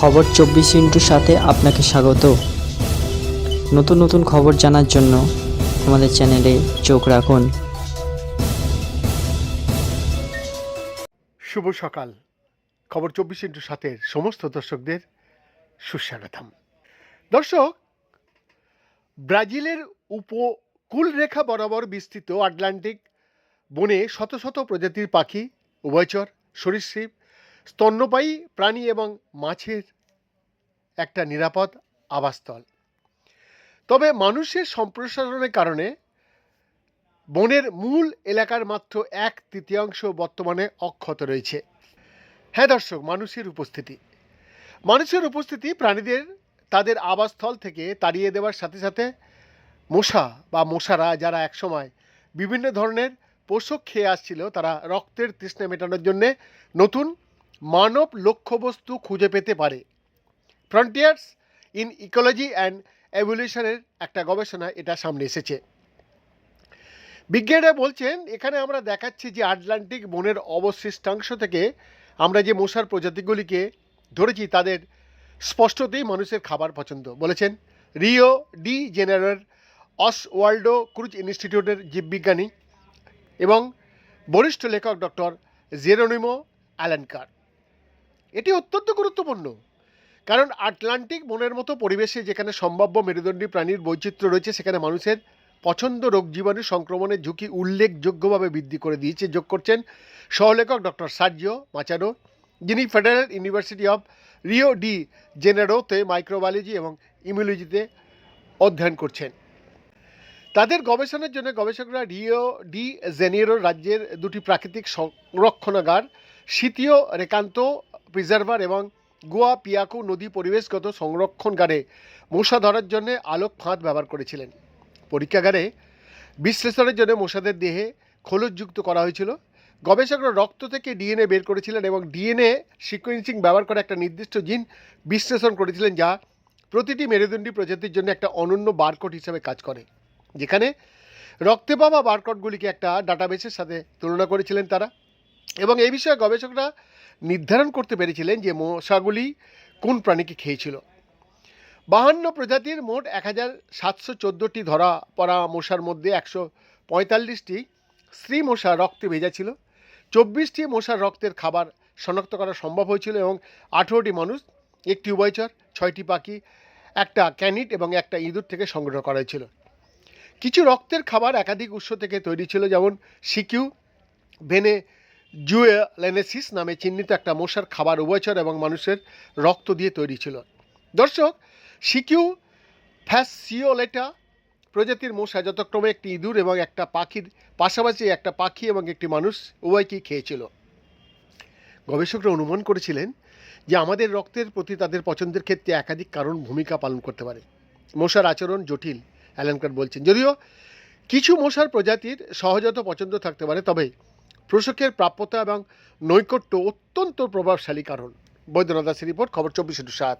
খবর চব্বিশ ইন্টুর সাথে আপনাকে স্বাগত। নতুন নতুন খবর জানার জন্য আমাদের চ্যানেলে চোখ রাখুন। শুভ সকাল। খবর চব্বিশ ইন্টু সাথে সমস্ত দর্শকদের সুস্বাগতম। দর্শক, ব্রাজিলের উপকূল রেখা বরাবর বিস্তৃত আটলান্টিক বনে শত শত প্রজাতির পাখি, উভয়চর, সরীসৃপ, স্তন্যপায়ী প্রাণী এবং মাছের একটা নিরাপদ আবাসস্থল। তবে মানুষের সম্প্রসারণের কারণে বনের মূল এলাকার মাত্র এক তৃতীয়াংশ বর্তমানে অক্ষত রয়েছে। হ্যাঁ দর্শক, মানুষের উপস্থিতি। মানুষের উপস্থিতি প্রাণীদের তাদের আবাসস্থল থেকে তাড়িয়ে দেওয়ার সাথে সাথে মশা বা মশারা যারা একসময় বিভিন্ন ধরনের পোষক খেয়ে আসছিল, তারা রক্তের তৃষ্ণা মেটানোর জন্যে নতুন মানব লক্ষ্যবস্তু খুঁজে পেতে পারে। ফ্রন্টিয়ার্স ইন ইকোলজি অ্যান্ড এভলিউশনের একটা গবেষণা এটা সামনে এসেছে। বিজ্ঞানীরা বলছেন, এখানে আমরা দেখাচ্ছি যে আটলান্টিক বনের অবশিষ্টাংশ থেকে আমরা যে মশার প্রজাতিগুলিকে ধরেছি, তাদের স্পষ্টতেই মানুষের খাবার পছন্দ। বলেছেন রিও ডি জেনারের অসওয়াল্ডো ক্রুজ ইনস্টিটিউটের জীববিজ্ঞানী এবং বরিষ্ঠ লেখক ডক্টর জেরোনিমো অ্যালানকার এটি অত্যন্ত গুরুত্বপূর্ণ। কারণ আটলান্টিক বনের মতো পরিবেশে যেখানে সম্ভাব্য মেরুদণ্ডী প্রাণীর বৈচিত্র্য রয়েছে, সেখানে মানুষের পছন্দ রোগ জীবাণু সংক্রমণের ঝুঁকি উল্লেখযোগ্যভাবে বৃদ্ধি করে দিয়েছে, যোগ করছেন সহলেখক ডক্টর সার্জিও মাচারো যিনি federal university of Rio de জেনেরোতে microbiology এবং ইমিউলজিতে অধ্যয়ন করছেন। তাদের গবেষণার জন্য গবেষকরা রিও ডি জেনিরো রাজ্যের দুটি প্রাকৃতিক সংরক্ষণাগার শীতীয় রেকান্ত প্রিজার্ভার এবং গোয়া পিয়াকু নদী পরিবেশগত সংরক্ষণগারে মশা ধরার জন্য আলোক ফাঁদ ব্যবহার করেছিলেন। পরীক্ষাগারে বিশ্লেষণের জন্য মশাদের দেহে খোলসযুক্ত করা হয়েছিল। গবেষকরা রক্ত থেকে ডিএনএ বের করেছিলেন এবং ডিএনএ সিকোয়েন্সিং ব্যবহার করে একটা নির্দিষ্ট জিন বিশ্লেষণ করেছিলেন যা প্রতিটি মেরুদণ্ডী প্রজাতির জন্য একটা অনন্য বারকোড হিসেবে কাজ করে। যেখানে রক্তে পাওয়া বারকোডগুলিকে একটা ডাটাবেসের সাথে তুলনা করেছিলেন তারা। এবং এই বিষয়ে গবেষকরা নির্ধারণ করতে পেরেছিলেন যে মশাগুলি কোন প্রাণীকে খেয়েছিল। বাহান্ন প্রজাতির মোট এক হাজার সাতশো চোদ্দোটি ধরা পড়া মশার মধ্যে একশো পঁয়তাল্লিশটি স্ত্রী মশা রক্তে ভেজা ছিল, চব্বিশটি মশার রক্তের খাবার শনাক্ত করা সম্ভব হয়েছিল এবং আঠেরোটি মানুষ, একটি উভয়চর, ছয়টি পাখি, একটা ক্যানিট এবং একটা ইঁদুর থেকে সংগ্রহ করা হয়েছিল। কিছু রক্তের খাবার একাধিক উৎস থেকে তৈরি ছিল, যেমন সিকিউ, ভেনে জুয়েলেনেসিস নামে চিহ্নিত একটা মশার খাবার উভয়চর এবং মানুষের রক্ত দিয়ে তৈরি ছিল। দর্শক, সিকিউ ফ্যাসিওলেটা প্রজাতির মশা যথাক্রমে একটি ইঁদুর এবং একটা পাখির পাশাপাশি একটা পাখি এবং একটি মানুষ উভয়কেই খেয়েছিল। গবেষকরা অনুমান করেছিলেন যে আমাদের রক্তের প্রতি তাদের পছন্দের ক্ষেত্রে একাধিক কারণ ভূমিকা পালন করতে পারে। মশার আচরণ জটিল অ্যালানকার বলছেন। যদিও কিছু মশার প্রজাতির সহজাত পছন্দ থাকতে পারে, তবে প্রসকের প্রাপ্যতা এবং নৈকট্য অত্যন্ত প্রভাবশালী কারণ। বৈদ্যনাথ দাসের রিপোর্ট খবর চব্বিশ সাত।